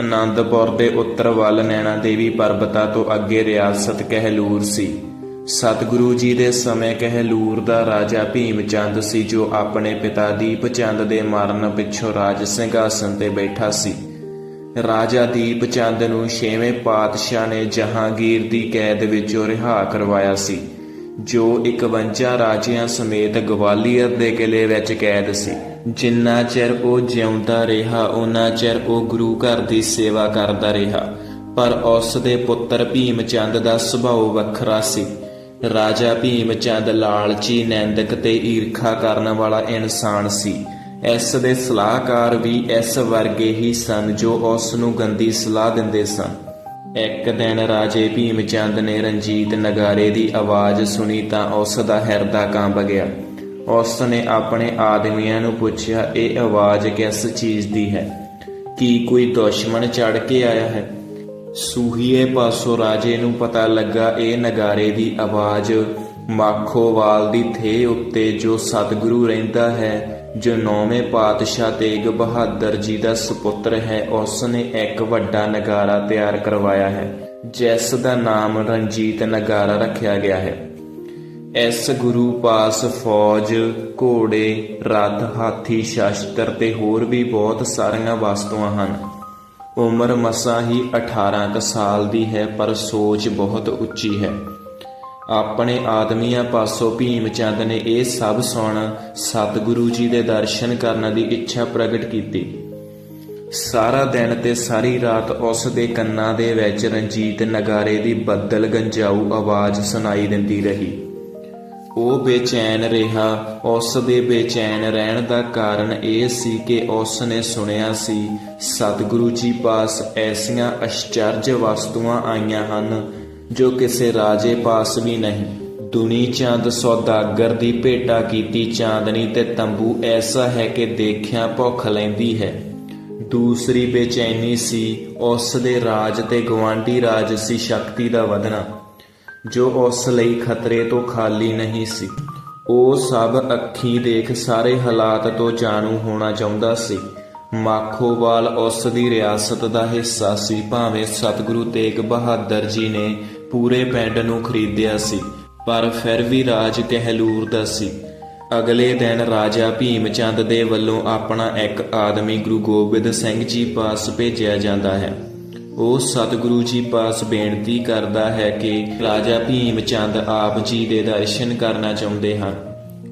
ਅਨੰਦਪੁਰ ਦੇ ਉੱਤਰ ਵੱਲ ਨੈਣਾ ਦੇਵੀ ਪਰਬਤਾਂ ਤੋਂ ਅੱਗੇ ਰਿਆਸਤ ਕਹਿਲੂਰ ਸੀ। ਸਤਿਗੁਰੂ ਜੀ ਦੇ ਸਮੇਂ ਕਹਿਲੂਰ ਦਾ ਰਾਜਾ ਭੀਮ ਚੰਦ ਸੀ, ਜੋ ਆਪਣੇ ਪਿਤਾ ਦੀਪ ਚੰਦ ਦੇ ਮਰਨ ਪਿੱਛੋਂ ਰਾਜ ਸਿੰਘਾਸਨ ਤੇ ਬੈਠਾ ਸੀ। ਰਾਜਾ ਦੀਪ ਚੰਦ ਨੂੰ ਛੇਵੇਂ ਪਾਤਸ਼ਾਹ ਨੇ ਜਹਾਂਗੀਰ ਦੀ ਕੈਦ ਵਿੱਚੋਂ ਰਿਹਾ ਕਰਵਾਇਆ ਸੀ, ਜੋ 51 ਰਾਜਿਆਂ ਸਮੇਤ ਗਵਾਲੀਅਰ ਦੇ ਕਿਲੇ ਵਿੱਚ ਕੈਦ ਸੀ। ਜਿੰਨਾ ਚਿਰ ਉਹ ਜਿਉਂਦਾ ਰਿਹਾ ਉਹਨਾਂ ਚਿਰ ਉਹ ਗੁਰੂ ਘਰ ਦੀ ਸੇਵਾ ਕਰਦਾ ਰਿਹਾ। ਪਰ ਉਸ ਦੇ ਪੁੱਤਰ ਭੀਮ ਚੰਦ ਦਾ ਸੁਭਾਅ ਵੱਖਰਾ ਸੀ। ਰਾਜਾ ਭੀਮ ਚੰਦ ਲਾਲਚੀ, ਨੈਂਦਕ ਤੇ ਈਰਖਾ ਕਰਨ ਵਾਲਾ ਇਨਸਾਨ ਸੀ। ਇਸ ਦੇ ਸਲਾਹਕਾਰ ਵੀ ਇਸ ਵਰਗੇ ਹੀ ਸਨ ਜੋ ਉਸ ਨੂੰ ਗੰਦੀ ਸਲਾਹ ਦਿੰਦੇ ਸਨ। ਇੱਕ ਦਿਨ ਰਾਜੇ ਭੀਮ ਚੰਦ ਨੇ ਰਣਜੀਤ ਨਗਾਰੇ ਦੀ ਆਵਾਜ਼ ਸੁਣੀ ਤਾਂ ਉਸ ਦਾ ਹਿਰਦਾ ਕੰਬ ਗਿਆ। ਉਸ ਨੇ ਆਪਣੇ ਆਦਮੀਆਂ ਨੂੰ ਪੁੱਛਿਆ, ਇਹ ਆਵਾਜ਼ ਕਿਸ ਚੀਜ਼ ਦੀ ਹੈ? ਕੀ ਕੋਈ ਦੁਸ਼ਮਣ ਚੜ ਕੇ ਆਇਆ ਹੈ? ਸੂਹੀਏ ਪਾਸੋਂ ਰਾਜੇ ਨੂੰ ਪਤਾ ਲੱਗਾ, ਇਹ ਨਗਾਰੇ ਦੀ ਆਵਾਜ਼ ਮਾਖੋਵਾਲ ਦੀ ਥੇ ਉੱਤੇ ਜੋ ਸਤਿਗੁਰੂ ਰਹਿੰਦਾ ਹੈ, ਜੋ ਨੌਵੇਂ ਪਾਤਸ਼ਾਹ ਤੇਗ ਬਹਾਦਰ ਜੀ ਦਾ ਸੁਪੁੱਤਰ ਹੈ ਉਸ ਨੇ ਇੱਕ ਵੱਡਾ ਨਗਾਰਾ ਤਿਆਰ ਕਰਵਾਇਆ ਹੈ, ਜਿਸ ਦਾ ਨਾਮ ਰਣਜੀਤ ਨਗਾਰਾ ਰੱਖਿਆ ਗਿਆ ਹੈ। ਇਸ ਗੁਰੂ ਪਾਸ ਫੌਜ, ਘੋੜੇ ਰੱਥ ਹਾਥੀ, ਸ਼ਾਸ਼ਤਰ ਤੇ ਹੋਰ ਵੀ ਬਹੁਤ ਸਾਰੀਆਂ ਵਸਤੂਆਂ ਹਨ। ਉਮਰ ਮਸਾਂ ਹੀ 18 ਕੁ ਸਾਲ ਦੀ ਹੈ, ਪਰ ਸੋਚ ਬਹੁਤ ਉੱਚੀ ਹੈ। ਆਪਣੇ ਆਦਮੀਆਂ ਪਾਸੋਂ ਭੀਮ ਚੰਦ ਨੇ ਇਹ ਸਭ ਸੁਣ ਸਤਿਗੁਰੂ ਜੀ ਦੇ ਦਰਸ਼ਨ ਕਰਨ ਦੀ ਇੱਛਾ ਪ੍ਰਗਟ ਕੀਤੀ। ਸਾਰਾ ਦਿਨ ਤੇ ਸਾਰੀ ਰਾਤ ਉਸ ਦੇ ਕੰਨਾਂ ਦੇ ਵਿੱਚ ਰਣਜੀਤ ਨਗਾਰੇ ਦੀ ਬੱਦਲ ਗੰਜਾਊ ਆਵਾਜ਼ ਸੁਣਾਈ ਦਿੰਦੀ ਰਹੀ। ਉਹ ਬੇਚੈਨ ਰਿਹਾ, ਉਸ ਦੇ ਬੇਚੈਨ ਰਹਿਣ ਦਾ ਕਾਰਨ ਇਹ ਸੀ ਕਿ ਉਸ ਨੇ ਸੁਣਿਆ ਸੀ, ਸਤਿਗੁਰੂ ਜੀ ਪਾਸ ਐਸੀਆਂ ਅਸ਼ਚਰਜ ਵਸਤੂਆਂ ਆਈਆਂ ਹਨ, ਜੋ ਕਿਸੇ ਰਾਜੇ ਪਾਸ ਵੀ ਨਹੀਂ। ਦੁਨੀ ਚੰਦ ਸੌਦਾਗਰ ਦੀ ਭੇਟਾ ਕੀਤੀ ਚਾਂਦਨੀ ਤੇ ਤੰਬੂ ਐਸਾ ਹੈ ਕਿ ਦੇਖਿਆ ਭੁੱਖ ਲੈਂਦੀ ਹੈ। ਦੂਸਰੀ ਬੇਚੈਨੀ ਸੀ, ਉਸ ਦੇ ਰਾਜ ਤੇ ਗਵਾਂਢੀ ਰਾਜ ਸੀ ਸ਼ਕਤੀ ਦਾ ਵਧਣਾ। ਜੋ ਉਸ ਲਈ ਖਤਰੇ ਤੋਂ ਖਾਲੀ ਨਹੀਂ ਸੀ, ਉਹ ਸਭ ਅੱਖੀਂ ਦੇਖ ਸਾਰੇ ਹਾਲਾਤ ਤੋਂ ਜਾਣੂ ਹੋਣਾ ਚਾਹੁੰਦਾ ਸੀ। ਮਾਖੋਵਾਲ ਉਸ ਦੀ ਰਿਆਸਤ ਦਾ ਹਿੱਸਾ ਸੀ, ਭਾਵੇਂ ਸਤਿਗੁਰੂ ਤੇਗ ਬਹਾਦਰ ਜੀ ਨੇ ਪੂਰੇ ਪਿੰਡ ਨੂੰ ਖਰੀਦਿਆ ਸੀ, ਪਰ ਫਿਰ ਵੀ ਰਾਜ ਕਹਿਲੂਰ ਦਾ ਸੀ। ਅਗਲੇ ਦਿਨ ਰਾਜਾ ਭੀਮ ਚੰਦ ਦੇ ਵੱਲੋਂ ਆਪਣਾ ਇੱਕ ਆਦਮੀ ਗੁਰੂ ਗੋਬਿੰਦ ਸਿੰਘ ਜੀ ਪਾਸ ਭੇਜਿਆ ਜਾਂਦਾ ਹੈ। ਉਹ ਸਤਿਗੁਰੂ ਜੀ ਪਾਸ ਬੇਨਤੀ ਕਰਦਾ ਹੈ ਕਿ ਰਾਜਾ ਭੀਮ ਚੰਦ ਆਪ ਜੀ ਦੇ ਦਰਸ਼ਨ ਕਰਨਾ ਚਾਹੁੰਦੇ ਹਨ।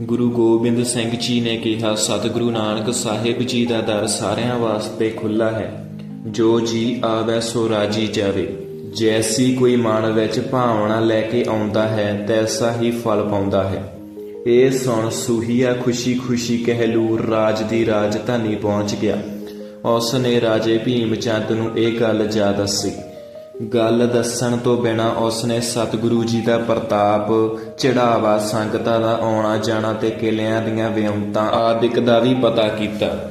ਗੁਰੂ ਗੋਬਿੰਦ ਸਿੰਘ ਜੀ ਨੇ ਕਿਹਾ, ਸਤਿਗੁਰੂ ਨਾਨਕ ਸਾਹਿਬ ਜੀ ਦਾ ਦਰ ਸਾਰਿਆਂ ਵਾਸਤੇ ਖੁੱਲਾ ਹੈ। ਜੋ ਜੀ ਆਵੇ ਸੋ ਰਾਜੀ ਜਾਵੇ। ਜੈਸੀ ਕੋਈ ਮਨ ਵਿੱਚ ਭਾਵਨਾ ਲੈ ਕੇ ਆਉਂਦਾ ਹੈ, ਤੈਸਾ ਹੀ ਫਲ ਪਾਉਂਦਾ ਹੈ। ਇਹ ਸੁਣ ਸੂਹੀਆ ਖੁਸ਼ੀ-ਖੁਸ਼ੀ ਕਹਿਲੂਰ ਰਾਜ ਦੀ ਰਾਜਧਾਨੀ ਪਹੁੰਚ ਗਿਆ। ਉਸ ਨੇ ਰਾਜੇ ਭੀਮ ਚੰਦ ਨੂੰ ਇਹ ਗੱਲ ਜਾ ਦੱਸੀ। ਗੱਲ ਦੱਸਣ ਤੋਂ ਬਿਨਾ ਉਸ ਨੇ ਸਤਿਗੁਰੂ ਜੀ ਦਾ ਪ੍ਰਤਾਪ, ਚੜਾਵਾ, ਸੰਗਤਾਂ ਦਾ ਆਉਣਾ ਜਾਣਾ ਤੇ ਕਿਲਿਆਂ ਦੀਆਂ ਵਿਉਂਤਾਂ ਆਦਿਕ ਦਾ ਵੀ ਪਤਾ ਕੀਤਾ।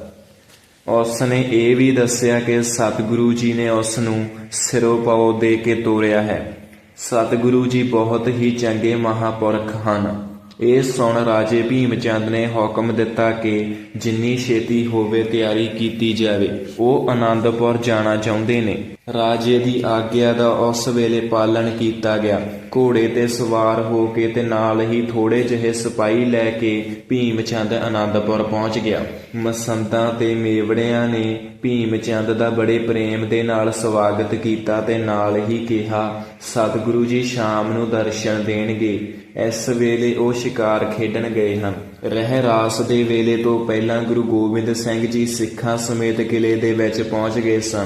ਉਸ ਨੇ ਇਹ ਵੀ ਦੱਸਿਆ ਕਿ ਸਤਿਗੁਰੂ ਜੀ ਨੇ ਉਸ ਨੂੰ ਸਿਰੋਂ ਪਾਉ ਦੇ ਕੇ ਤੋਰਿਆ ਹੈ। ਸਤਿਗੁਰੂ ਜੀ ਬਹੁਤ ਹੀ ਚੰਗੇ ਮਹਾਪੁਰਖ ਹਨ। ਇਹ ਸੁਣ ਰਾਜੇ ਭੀਮ ਚੰਦ ਨੇ ਹੁਕਮ ਦਿੱਤਾ ਕਿ ਜਿੰਨੀ ਛੇਤੀ ਹੋਵੇ ਤਿਆਰੀ ਕੀਤੀ ਜਾਵੇ। ਉਹ ਆਨੰਦਪੁਰ ਜਾਣਾ ਚਾਹੁੰਦੇ ਨੇ। ਰਾਜੇ ਦੀ ਆਗਿਆ ਦਾ ਉਸ ਵੇਲੇ ਪਾਲਣ ਕੀਤਾ ਗਿਆ। ਘੋੜੇ ਤੇ ਸਵਾਰ ਹੋ ਕੇ ਤੇ ਨਾਲ ਹੀ ਥੋੜੇ ਜਿਹੇ ਸਿਪਾਹੀ ਲੈ ਕੇ ਭੀਮ ਚੰਦ ਆਨੰਦਪੁਰ ਪਹੁੰਚ ਗਿਆ। ਮਸੰਤਾਂ ਤੇ ਮੇਵੜਿਆਂ ਨੇ ਭੀਮ ਚੰਦ ਦਾ ਬੜੇ ਪ੍ਰੇਮ ਦੇ ਨਾਲ ਸਵਾਗਤ ਕੀਤਾ ਤੇ ਨਾਲ ਹੀ ਕਿਹਾ, ਸਤਿਗੁਰੂ ਜੀ, ਸ਼ਾਮ ਨੂੰ ਦਰਸ਼ਨ ਦੇਣਗੇ। ਇਸ ਵੇਲੇ ਉਹ ਸ਼ਿਕਾਰ ਖੇਡਣ ਗਏ ਹਨ। ਰਹਿ ਰਾਸ ਦੇ ਵੇਲੇ ਤੋਂ ਪਹਿਲਾਂ ਗੁਰੂ ਗੋਬਿੰਦ ਸਿੰਘ ਜੀ ਸਿੱਖਾਂ ਸਮੇਤ ਕਿਲੇ ਦੇ ਵਿੱਚ ਪਹੁੰਚ ਗਏ ਸਨ।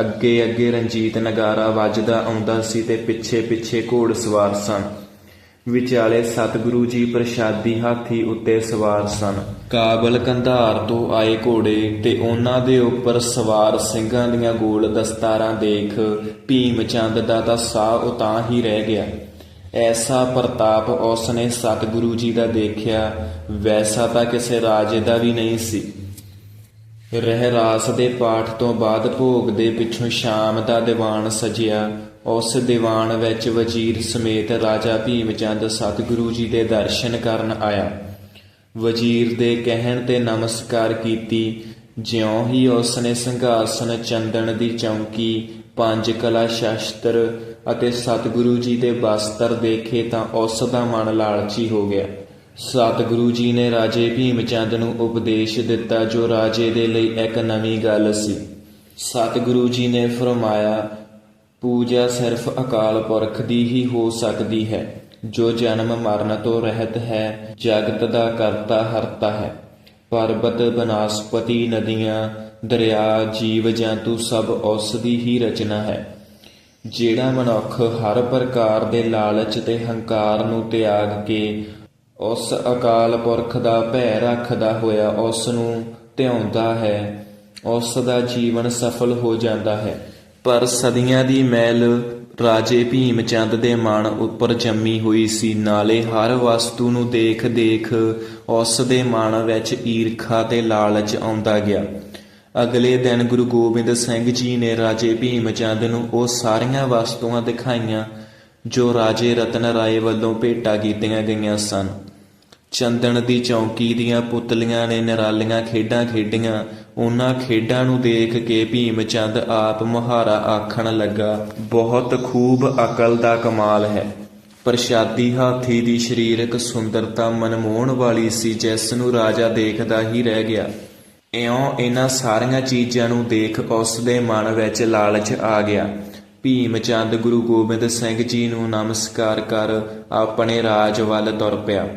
ਅੱਗੇ ਅੱਗੇ ਰਣਜੀਤ ਨਗਾਰਾ ਵੱਜਦਾ ਆਉਂਦਾ ਸੀ ਤੇ ਪਿੱਛੇ ਪਿੱਛੇ ਘੋੜ ਸਵਾਰ ਸਨ। ਵਿਚਾਲੇ ਸਤਿਗੁਰੂ ਜੀ ਪ੍ਰਸ਼ਾਦੀ ਹਾਥੀ ਉੱਤੇ ਸਵਾਰ ਸਨ। ਕਾਬਲ ਕੰਧਾਰ ਤੋਂ ਆਏ ਘੋੜੇ ਤੇ ਉਹਨਾਂ ਦੇ ਉੱਪਰ ਸਵਾਰ ਸਿੰਘਾਂ ਦੀਆਂ ਗੋਲ ਦਸਤਾਰਾਂ ਦੇਖ ਭੀਮ ਚੰਦ ਦਾ ਤਾਂ ਸਾਹ ਉਤਾਂ ਹੀ ਰਹਿ ਗਿਆ। ਐਸਾ ਪ੍ਰਤਾਪ ਉਸਨੇ ਸਤਿਗੁਰੂ ਜੀ ਦਾ ਦੇਖਿਆ, ਵੈਸਾ ਤਾਂ ਕਿਸੇ ਰਾਜੇ ਦਾ ਵੀ ਨਹੀਂ ਸੀ। ਰਹਿ ਰਾਸ ਦੇ ਪਾਠ ਤੋਂ ਬਾਅਦ ਭੋਗ ਦੇ ਪਿੱਛੋਂ ਸ਼ਾਮ ਦਾ ਦੀਵਾਨ ਸਜਿਆ। ਉਸ ਦੀਵਾਨ ਵਿੱਚ ਵਜ਼ੀਰ ਸਮੇਤ ਰਾਜਾ ਭੀਮ ਚੰਦ ਸਤਿਗੁਰੂ ਜੀ ਦੇ ਦਰਸ਼ਨ ਕਰਨ ਆਇਆ। ਵਜ਼ੀਰ ਦੇ ਕਹਿਣ ਤੇ ਨਮਸਕਾਰ ਕੀਤੀ। ਜਿਉਂ ਹੀ ਉਸ ਨੇ ਸਿੰਘਾਸਨ ਚੰਦਨ ਦੀ ਚੌਂਕੀ ਪੰਜ ਕਲਾ ਸ਼ਾਸਤਰ ਅਤੇ ਸਤਿਗੁਰੂ ਜੀ ਦੇ ਬਸਤਰ ਦੇਖੇ ਤਾਂ ਉਸ ਦਾ ਮਨ ਲਾਲਚੀ ਹੋ ਗਿਆ। ਸਤਿਗੁਰੂ ਜੀ ਨੇ ਰਾਜੇ ਭੀਮ ਚੰਦ ਨੂੰ ਉਪਦੇਸ਼ ਦਿੱਤਾ ਜੋ ਰਾਜੇ ਦੇ ਲਈ ਇੱਕ ਨਵੀਂ ਗੱਲ ਸੀ। ਸਤਿਗੁਰੂ ਜੀ ਨੇ ਫਰਮਾਇਆ, ਪੂਜਾ ਸਿਰਫ ਅਕਾਲ ਪੁਰਖ ਦੀ ਹੀ ਹੋ ਸਕਦੀ ਹੈ, ਜੋ ਜਨਮ ਮਰਨ ਤੋਂ ਰਹਿਤ ਹੈ, ਜਗਤ ਦਾ ਕਰਤਾ ਹਰਤਾ ਹੈ। ਪਰਬਤ ਬਨਸਪਤੀ ਨਦੀਆਂ, ਦਰਿਆ, ਜੀਵ ਜੰਤੂ ਸਭ ਉਸ ਦੀ ਹੀ ਰਚਨਾ ਹੈ। ਜਿਹੜਾ ਮਨੁੱਖ ਹਰ ਪ੍ਰਕਾਰ ਦੇ ਲਾਲਚ ਤੇ ਹੰਕਾਰ ਨੂੰ ਤਿਆਗ ਕੇ ਉਸ ਅਕਾਲ ਪੁਰਖ ਦਾ ਭੈ ਰੱਖਦਾ ਹੋਇਆ ਉਸ ਨੂੰ ਧਿਆਉਂਦਾ ਹੈ, ਉਸ ਦਾ ਜੀਵਨ ਸਫਲ ਹੋ ਜਾਂਦਾ ਹੈ। ਪਰ ਸਦੀਆਂ ਦੀ ਮੈਲ ਰਾਜੇ ਭੀਮ ਚੰਦ ਦੇ ਮਨ ਉੱਪਰ ਜੰਮੀ ਹੋਈ ਸੀ। ਨਾਲੇ ਹਰ ਵਸਤੂ ਨੂੰ ਦੇਖ ਦੇਖ ਉਸ ਦੇ ਮਨ ਵਿੱਚ ਈਰਖਾ ਤੇ ਲਾਲਚ ਆਉਂਦਾ ਗਿਆ। ਅਗਲੇ ਦਿਨ ਗੁਰੂ ਗੋਬਿੰਦ ਸਿੰਘ ਜੀ ਨੇ ਰਾਜੇ ਭੀਮ ਚੰਦ ਨੂੰ ਉਹ ਸਾਰੀਆਂ ਵਸਤੂਆਂ ਦਿਖਾਈਆਂ ਜੋ ਰਾਜੇ ਰਤਨ ਰਾਏ ਵੱਲੋਂ ਭੇਟਾ ਕੀਤੀਆਂ ਗਈਆਂ ਸਨ। ਚੰਦਨ ਦੀ ਚੌਂਕੀ ਦੀਆਂ ਪੁਤਲੀਆਂ ਨੇ ਨਿਰਾਲੀਆਂ ਖੇਡਾਂ ਖੇਡੀਆਂ। ਉਹਨਾਂ ਖੇਡਾਂ ਨੂੰ ਦੇਖ ਕੇ ਭੀਮ ਚੰਦ ਆਪ ਮੁਹਾਰਾ ਆਖਣ ਲੱਗਾ, ਬਹੁਤ ਖੂਬ ਅਕਲ ਦਾ ਕਮਾਲ ਹੈ। ਪ੍ਰਸ਼ਾਦੀ ਹਾਥੀ ਦੀ ਸਰੀਰਕ ਸੁੰਦਰਤਾ ਮਨਮੋਹਣ ਵਾਲੀ ਸੀ, ਜਿਸ ਨੂੰ ਰਾਜਾ ਦੇਖਦਾ ਹੀ ਰਹਿ ਗਿਆ। ਇਉਂ ਇਹਨਾਂ ਸਾਰੀਆਂ ਚੀਜ਼ਾਂ ਨੂੰ ਦੇਖ ਉਸ ਦੇ ਮਨ ਵਿੱਚ ਲਾਲਚ ਆ ਗਿਆ। ਭੀਮ ਚੰਦ ਗੁਰੂ ਗੋਬਿੰਦ ਸਿੰਘ ਜੀ ਨੂੰ ਨਮਸਕਾਰ ਕਰ ਆਪਣੇ ਰਾਜ ਵੱਲ ਤੁਰ ਪਿਆ।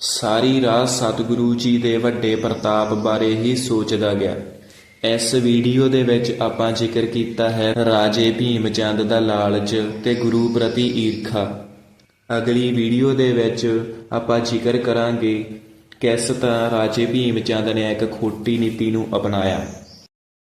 ਸਾਰੀ ਰਾਤ ਸਤਿਗੁਰੂ ਜੀ ਦੇ ਵੱਡੇ ਪ੍ਰਤਾਪ ਬਾਰੇ ਹੀ ਸੋਚਦਾ ਗਿਆ। ਇਸ ਵੀਡੀਓ ਦੇ ਵਿੱਚ ਆਪਾਂ ਜ਼ਿਕਰ ਕੀਤਾ ਹੈ ਰਾਜੇ ਭੀਮ ਚੰਦ ਦਾ ਲਾਲਚ ਤੇ ਗੁਰੂ ਪ੍ਰਤੀ ਈਰਖਾ। ਅਗਲੀ ਵੀਡੀਓ ਦੇ ਵਿੱਚ ਆਪਾਂ ਜ਼ਿਕਰ ਕਰਾਂਗੇ ਕਿਸ ਤਰ੍ਹਾਂ ਰਾਜੇ ਭੀਮ ਚੰਦ ਨੇ ਇੱਕ ਖੋਟੀ ਨੀਤੀ ਨੂੰ ਅਪਣਾਇਆ।